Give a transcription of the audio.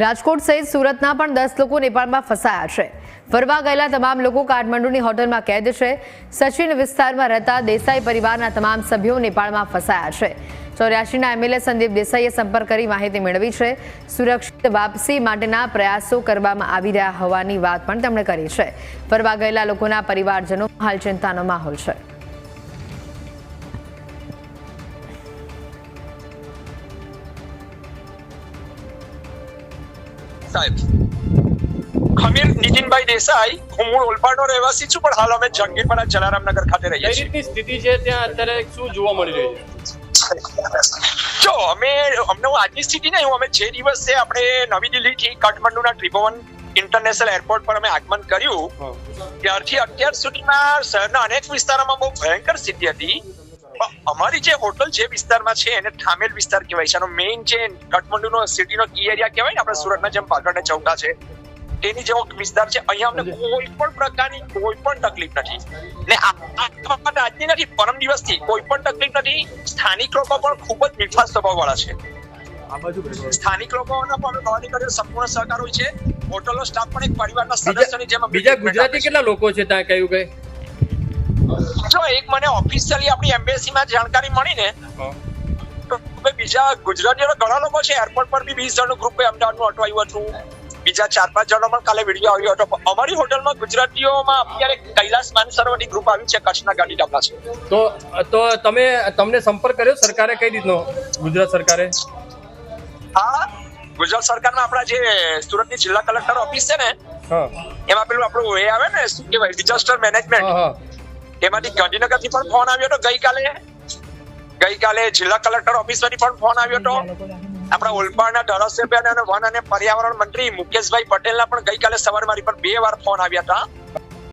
રાજકોટ સહિત સુરતના પણ દસ લોકો નેપાળમાં ફસાયા છે. ફરવા ગયેલા તમામ લોકો કાઠમંડુની હોટલમાં કેદ છે. સચિન વિસ્તારમાં રહેતા દેસાઈ પરિવારના તમામ સભ્યો નેપાળમાં ફસાયા છે. ચોર્યાસીના એમએલએ સંદીપ દેસાઈએ સંપર્ક કરી માહિતી મેળવી છે. સુરક્ષિત વાપસી માટેના પ્રયાસો કરવામાં આવી રહ્યા હોવાની વાત પણ તેમણે કરી છે. ફરવા ગયેલા લોકોના પરિવારજનો હાલ ચિંતાનો માહોલ છે. સાહેબ. ખમીર નીતિનભાઈ દેસાઈ હું મૂળ ઓલપાડનો રહેવાસી છું પણ હાલ અમે જંગીરપરા જલારામનગર ખાતે રહીએ છીએ રીતની સ્થિતિ છે ત્યાં? અત્યારે શું જોવા મળી રહ્યું છે? જો અમે અમને આજની સ્થિતિ નહીં અમે જે દિવસે આપણે નવી દિલ્હીથી કાઠમંડુના ત્રિભુવન ઇન્ટરનેશનલ એરપોર્ટ પર અમે આગમન કર્યું ત્યારથી અત્યાર સુધીમાં શહેરના અનેક વિસ્તારોમાં બહુ ભયંકર સ્થિતિ હતી. અમારી જે હોટલ જે વિસ્તારમાં છે એને ઠામેલ વિસ્તાર કહેવાય છે. આનો મેઇન જે કાઠમંડુનો સિટીનો કી એરિયા કહેવાય ને આપણે સુરતના જેમ પાટણ ને ચૌટા છે તેની જેવો વિસ્તાર છે. અહીંયા અમને કોઈ પણ પ્રકારની કોઈ પણ તકલીફ નથી. ને આજની નથી પરમ દિવસથી કોઈ પણ તકલીફ નથી સ્થાનિક લોકો પણ ખૂબ જ મીઠા સ્વભાવવાળા છે. સ્થાનિક લોકોના પણ ગવાની કરે સંપૂર્ણ સહકાર હોય છે. હોટલનો સ્ટાફ પણ એક પરિવારના સદસ્યની જેમ બીજા ગુજરાતી કેટલા લોકો છે ત્યાં કયું કઈ? જો એક મને ઓફિશિયલી આપણી એમ્બેસીમાં જાણકારી મળી ને તો બીજા ગુજરાતીઓ ઘણા લોકો છે એરપોર્ટ પર બી વીસ જણનું ગ્રુપ અમદાવાદનું અટવાયું હતું. બીજા ચાર પાંચ જણો પણ કાલે વીડિયો આવ્યો હતો. અમારી હોટલમાં ગુજરાતીઓમાં અત્યારે કૈલાસ માનસરોવરની ગ્રુપ આવ્યું છે કચ્છના ડાબા છે. તો તો તમે તમને સંપર્ક કર્યો સરકારે કઈ રીતનો? ગુજરાત સરકારે? હા ગુજરાત સરકારના આપણા જે સુરતની જિલ્લા કલેક્ટર ઓફિસ છે ને એમાં પેલું આપણું એ આવે ને શું કહેવાય ડિઝાસ્ટર મેનેજમેન્ટ હા. એમાંથી ગાંધીનગરથી પણ ફોન આવ્યો હતો, ગઈકાલે. ગઈકાલે જિલ્લા કલેક્ટર ઓફિસમાંથી પણ ફોન આવ્યો હતો. આપણા ઓલપાડના ધારાસભ્ય અને વન અને પર્યાવરણ મંત્રી મુકેશભાઈ પટેલના પણ ગઈકાલે સવારે મારી પર બે વાર ફોન આવ્યા હતા.